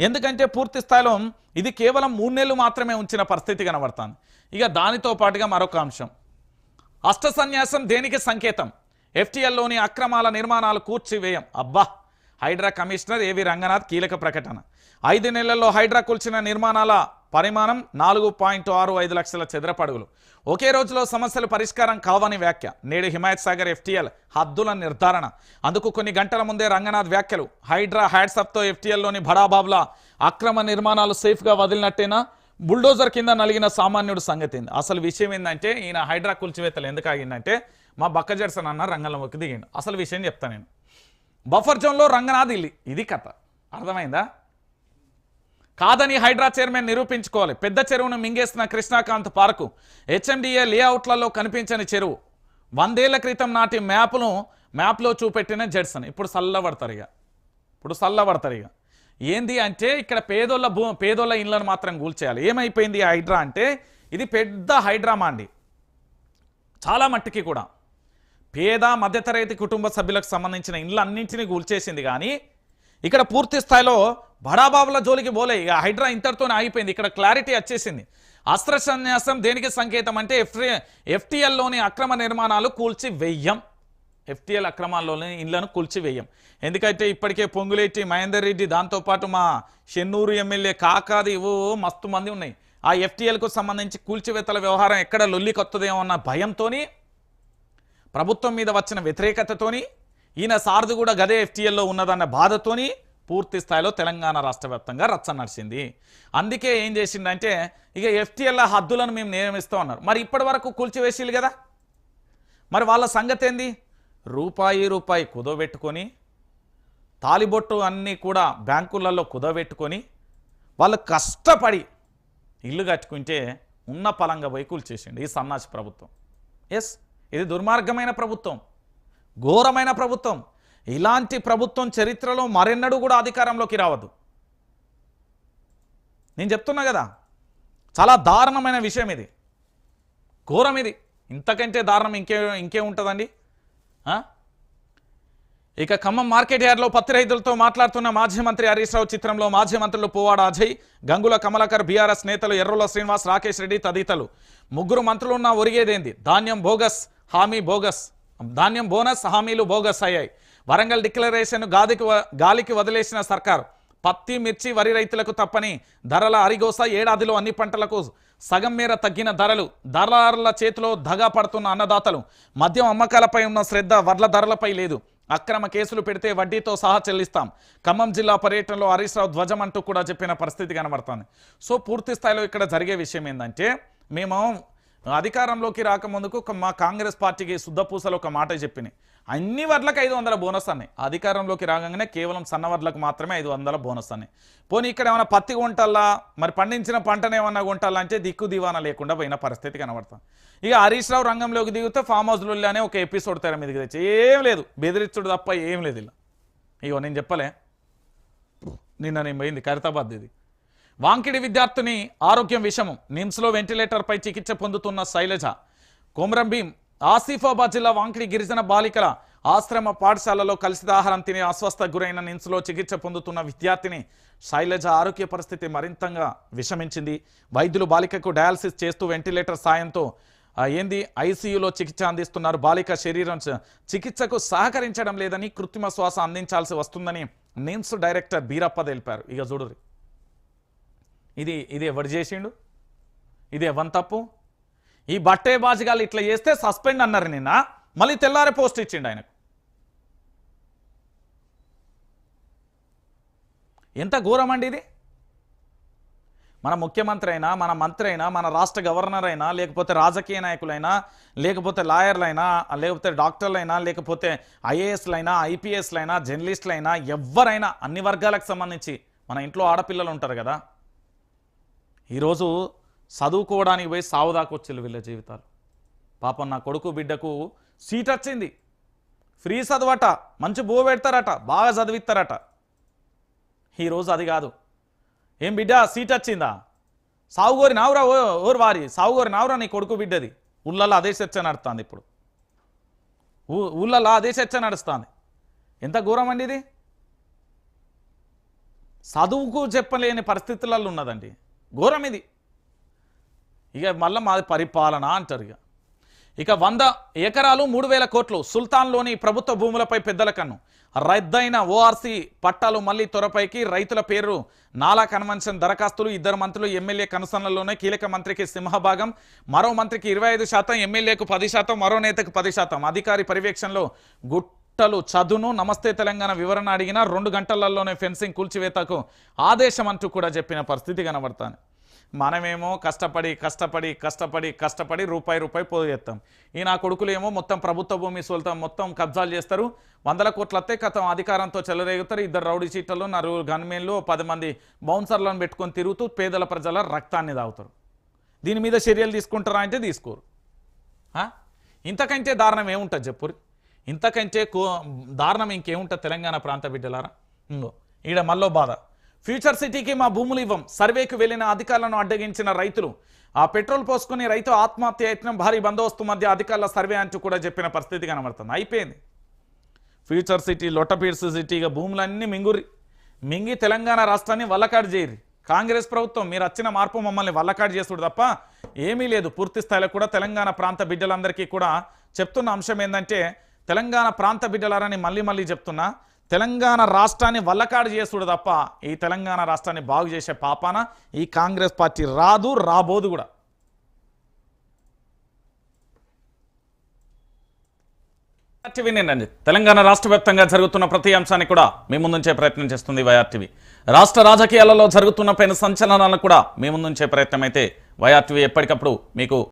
ఎందుకంటే పూర్తి స్థాయిలో ఇది కేవలం మూడు నెలలు మాత్రమే ఉంచిన పరిస్థితి కనబడుతుంది. ఇక దానితో పాటుగా మరొక అంశం. అష్ట సన్యాసం దేనికి సంకేతం? ఎఫ్టీఎల్లోని అక్రమాల నిర్మాణాలు కూర్చివేయం. అబ్బా! హైడ్రా కమిషనర్ ఏవి రంగనాథ్ కీలక ప్రకటన. ఐదు నెలల్లో హైడ్రా కూల్చిన నిర్మాణాల పరిమాణం నాలుగు పాయింట్ ఆరు ఐదు లక్షల చదరపడుగులు. ఒకే రోజులో సమస్యలు పరిష్కారం కావని వ్యాఖ్య. నేడు హిమాయత్ సాగర్ ఎఫ్టీఎల్ హద్దుల నిర్ధారణ. అందుకు కొన్ని గంటల ముందే రంగనాథ్ వ్యాఖ్యలు. హైడ్రా హ్యాడ్సప్తో ఎఫ్టీఎల్లోని బడాబాబుల అక్రమ నిర్మాణాలు సేఫ్గా వదిలినట్టేనా? బుల్డోజర్ కింద నలిగిన సామాన్యుడు సంగతి అసలు విషయం ఏంటంటే ఈయన హైడ్రా కూల్చివేతలు ఎందుకు ఆగిందంటే మా బక్కజర్సన్ అన్న రంగంలోకి దిగిండు. అసలు విషయం చెప్తా నేను. బఫర్ జోన్లో రంగనాథ్ ఇల్లి. ఇది కథ. అర్థమైందా? కాదని హైడ్రా చైర్మన్ నిరూపించుకోవాలి. పెద్ద చెరువును మింగేసిన కృష్ణాకాంత్ పార్కు. హెచ్ఎండిఏ లేఅవుట్లలో కనిపించని చెరువు. వందేళ్ళ క్రితం నాటి మ్యాప్ను మ్యాప్లో చూపెట్టిన జడ్సన్. ఇప్పుడు చల్లబడతారు ఇక. ఇప్పుడు చల్లబడతారు ఇక. ఏంది అంటే ఇక్కడ పేదోళ్ళ భూ పేదోళ్ళ ఇళ్ళను మాత్రం కూల్చేయాలి. ఏమైపోయింది హైడ్రా అంటే ఇది పెద్ద హైడ్రామా అండి చాలా మట్టికి కూడా. పేద మధ్యతరగతి కుటుంబ సభ్యులకు సంబంధించిన ఇండ్లు అన్నింటినీ కూల్చేసింది కానీ ఇక్కడ పూర్తి స్థాయిలో బడాబాబుల జోలికి పోలే. ఇక హైడ్రా ఇంతటితోనే ఆగిపోయింది. ఇక్కడ క్లారిటీ వచ్చేసింది. అస్త్ర సన్యాసం దేనికి సంకేతం అంటే ఎఫ్టీ ఎఫ్టీఎల్లోని అక్రమ నిర్మాణాలు కూల్చి వెయ్యం ఎఫ్టీఎల్ అక్రమాల్లోని ఇళ్ళను కూల్చివేయం. ఎందుకంటే ఇప్పటికే పొంగులేటి మహేందర్ రెడ్డి దాంతోపాటు మా చెన్నూరు ఎమ్మెల్యే కాకాది ఇవో మస్తు మంది ఉన్నాయి. ఆ ఎఫ్టీఎల్కు సంబంధించి కూల్చివేతల వ్యవహారం ఎక్కడ లొల్లి కొత్తదేమో అన్న భయంతోని ప్రభుత్వం మీద వచ్చిన వ్యతిరేకతతోని ఈయన సారథి కూడా గదే ఎఫ్టీఎల్లో ఉన్నదన్న బాధతోని పూర్తి స్థాయిలో తెలంగాణ రాష్ట్ర వ్యాప్తంగా రచ్చ నడిచింది. అందుకే ఏం చేసిందంటే ఇక ఎఫ్టీఎల్ హద్దులను మేము నియమిస్తాం అన్నారు మరి ఇప్పటి వరకు కూల్చివేసిలు కదా. మరి వాళ్ళ సంగతి ఏంది? రూపాయి రూపాయి కుదవబెట్టుకొని తాలిబొట్టు అన్నీ కూడా బ్యాంకులలో కుదవబెట్టుకొని వాళ్ళు కష్టపడి ఇల్లు కట్టుకుంటే ఉన్న పలంగా పోయి కూల్చేసిండు ఈ సన్నాసి ప్రభుత్వం. ఎస్ ఇది దుర్మార్గమైన ప్రభుత్వం. ఘోరమైన ప్రభుత్వం. ఇలాంటి ప్రభుత్వం చరిత్రలో మరెన్నడూ కూడా అధికారంలోకి రావద్దు. నేను చెప్తున్నా కదా చాలా దారుణమైన విషయం ఇది. ఘోరం ఇది. ఇంతకంటే దారుణం ఇంకే ఇంకే ఉంటుందండి. ఇక ఖమ్మం మార్కెట్ యార్డ్లో పత్తి రైతులతో మాట్లాడుతున్న మాజీ మంత్రి హరీష్ రావు చిత్రంలో మాజీ మంత్రులు పువ్వాడ అజయ్ గంగుల కమలాకర్ బీఆర్ఎస్ నేతలు ఎర్రుల శ్రీనివాస్ రాకేష్ రెడ్డి తదితరులు. ముగ్గురు మంత్రులు ఉన్న ఒరిగేదేంది? ధాన్యం బోగస్ హామీ బోగస్. ధాన్యం బోనస్ హామీలు బోగస్ అయ్యాయి. వరంగల్ డిక్లరేషన్ గాదికి వ- గాలికి వదిలేసిన సర్కార్ పత్తి మిర్చి వరి రైతులకు తప్పని ధరల అరిగోస ఏడాదిలో అన్ని పంటలకు సగం మేర తగ్గిన ధరలు దళారుల చేతిలో దగా పడుతున్న అన్నదాతలు మద్యం అమ్మకాలపై ఉన్న శ్రద్ధ వడ్ల ధరలపై లేదు. అక్రమ కేసులు పెడితే వడ్డీతో సహా చెల్లిస్తాం. ఖమ్మం జిల్లా పర్యటనలో హరీష్ రావు ధ్వజం అంటూ కూడా చెప్పిన పరిస్థితి కనబడుతుంది. సో పూర్తి స్థాయిలో ఇక్కడ జరిగే విషయం ఏంటంటే మేము అధికారంలోకి రాకముందుకు ఒక మా కాంగ్రెస్ పార్టీకి శుద్ధపూసలు ఒక మాట చెప్పినాయి. అన్ని వడ్లకు ఐదు వందల బోనస్ అన్నాయి. అధికారంలోకి రాగానే కేవలం సన్న వడ్లకు మాత్రమే ఐదు వందల బోనస్ అన్నాయి. పోనీ ఇక్కడ ఏమైనా పత్తి కొంటల్లా? మరి పండించిన పంటను ఏమన్నా కొంటాలా అంటే దిక్కు దివానా లేకుండా పోయిన పరిస్థితి కనబడుతుంది ఇక హరీష్ రావు రంగంలోకి దిగితే ఫామ్ హౌస్లోనే ఒక ఎపిసోడ్ తెర మీదకి తెచ్చి ఏం లేదు బెదిరించుడు తప్ప ఏం లేదు ఇలా. ఇగో నేను చెప్పలే. నిన్న నేను పోయింది ఖైరతాబాద్ ఇది. వాంకిడి విద్యార్థిని ఆరోగ్యం విషమం. నిమ్స్లో వెంటిలేటర్పై చికిత్స పొందుతున్న శైలజ. కొమరం భీం ఆసిఫాబాద్ జిల్లా వాంకిడి గిరిజన బాలికల ఆశ్రమ పాఠశాలలో కలిసిదాహారం ఆహారం తిని అస్వస్థ గురైన నిమ్స్లో చికిత్స పొందుతున్న విద్యార్థిని శైలజ ఆరోగ్య పరిస్థితి మరింతగా విషమించింది. వైద్యులు బాలికకు డయాలసిస్ చేస్తూ వెంటిలేటర్ సాయంతో ఏంది? ఐసీయూలో చికిత్స అందిస్తున్నారు. బాలిక శరీరం చ- చికిత్సకు సహకరించడం లేదని కృత్రిమ శ్వాస అందించాల్సి వస్తుందని నిమ్స్ డైరెక్టర్ బీరప్ప తెలిపారు. ఇక చూడరు ఇది ఇది ఎవరు చేసిండు? ఇది ఎవరి తప్పు? ఈ బట్టే బాజిగాలు ఇట్లా చేస్తే సస్పెండ్ అన్నారు నిన్న మళ్ళీ తెల్లారి పోస్ట్ ఇచ్చిండు ఆయనకు. ఎంత ఘోరం అండి ఇది? మన ముఖ్యమంత్రి అయినా మన మంత్రి అయినా మన రాష్ట్ర గవర్నర్ అయినా లేకపోతే రాజకీయ నాయకులైనా లేకపోతే లాయర్లైనా లేకపోతే డాక్టర్లైనా లేకపోతే ఐఏఎస్లైనా ఐపీఎస్లైనా జర్నలిస్టులైనా ఎవరైనా అన్ని వర్గాలకు సంబంధించి మన ఇంట్లో ఆడపిల్లలు ఉంటారు కదా ఈరోజు చదువుకోవడానికి పోయి సావుదాకు వచ్చి వచ్చేళ్ళు వీళ్ళ జీవితాలు. పాపం నా కొడుకు బిడ్డకు సీట్ వచ్చింది. ఫ్రీ చదవట మంచి బో పెడతారట బాగా చదివిస్తారట. ఈరోజు అది కాదు. ఏం బిడ్డ సీట్ వచ్చిందా? సావుగోరి నావురా ఓ ఓరు వారి సావుగోరి నావురా నీ కొడుకు బిడ్డది. ఊళ్ళల్లో అదే చర్చ నడుస్తుంది ఇప్పుడు. ఊళ్ళల్లో అదే చర్చ నడుస్తుంది. ఎంత ఘోరం అండి ఇది? చదువుకు చెప్పలేని పరిస్థితులలో ఉన్నదండి. ఘోరం ఇది. ఇక మళ్ళీ మాది పరిపాలన అంటారు ఇక. ఇక వంద ఎకరాలు మూడు వేల కోట్లు సుల్తాన్లోని ప్రభుత్వ భూములపై పెద్దల కన్ను. రద్దయిన ఓఆర్సీ పట్టాలు మళ్ళీ త్వరపైకి రైతుల పేరు నాలా కన్వెన్షన్ దరఖాస్తులు ఇద్దరు మంత్రులు ఎమ్మెల్యే కనుసనలోనే కీలక మంత్రికి సింహభాగం. మరో మంత్రికి ఇరవై ఐదు శాతం ఎమ్మెల్యేకు పది శాతం మరో నేతకు పది శాతం. అధికారి పర్యవేక్షణలో గుట్ గుట్టలు చదును నమస్తే తెలంగాణ వివరణ అడిగిన రెండు గంటలలోనే ఫెన్సింగ్ కూల్చివేతకు ఆదేశం అంటూ కూడా చెప్పిన పరిస్థితి కనబడతాను మనమేమో కష్టపడి కష్టపడి కష్టపడి కష్టపడి రూపాయి రూపాయి పోగు చేస్తాం. ఈ నా కొడుకులేమో మొత్తం ప్రభుత్వ భూమి సోల్తాం మొత్తం కబ్జాలు చేస్తారు. వందల కోట్లు వస్తే కథం అధికారంతో చెలరేగుతారు. ఇద్దరు రౌడీ చీటలు నలుగురు గన్మెన్లు పది మంది బౌన్సర్లను పెట్టుకొని తిరుగుతూ పేదల ప్రజల రక్తాన్ని తాగుతారు. దీని మీద చర్యలు తీసుకుంటారా అంటే తీసుకోరు. ఇంతకంటే దారుణం ఏముంటుంది చెప్పురి ఇంతకంటే కో దారుణం ఇంకేముంటుంది తెలంగాణ ప్రాంత బిడ్డలారా? ఇంగో ఈడ మల్లో బాధ. ఫ్యూచర్ సిటీకి మా భూములు ఇవ్వం. సర్వేకు వెళ్ళిన అధికారులను అడ్డగించిన రైతులు. ఆ పెట్రోల్ పోసుకుని రైతు ఆత్మహత్య యత్నం భారీ బందోబస్తు మధ్య అధికారుల సర్వే అంటూ కూడా చెప్పిన పరిస్థితి కనబడుతుంది. అయిపోయింది. ఫ్యూచర్ సిటీ లొట్టపీడ్స్ సిటీగా భూములన్నీ మింగురి మింగి తెలంగాణ రాష్ట్రాన్ని వల్లకాడు చేయరు కాంగ్రెస్ ప్రభుత్వం మీరు వచ్చిన మార్పు మమ్మల్ని వల్లకాడు చేసుడు తప్ప ఏమీ లేదు. పూర్తి స్థాయిలో కూడా తెలంగాణ ప్రాంత బిడ్డలందరికీ కూడా చెప్తున్న అంశం ఏంటంటే తెలంగాణ ప్రాంత బిడ్డలారని మళ్ళీ మళ్ళీ చెప్తున్నా తెలంగాణ రాష్ట్రాన్ని వల్లకాడు చేసుడు తప్ప ఈ తెలంగాణ రాష్ట్రాన్ని బాగు చేసే పాపాన ఈ కాంగ్రెస్ పార్టీ రాదు రాబోదు కూడా. టీవీ నేనండి. తెలంగాణ రాష్ట్ర వ్యాప్తంగా జరుగుతున్న ప్రతి అంశాన్ని కూడా మీ ముందుంచే ప్రయత్నం చేస్తుంది వైఆర్టీవీ. రాష్ట్ర రాజకీయాలలో జరుగుతున్న పైన సంచలనాలను కూడా మీ ముందుంచే ప్రయత్నం అయితే వైఆర్టీవీ ఎప్పటికప్పుడు మీకు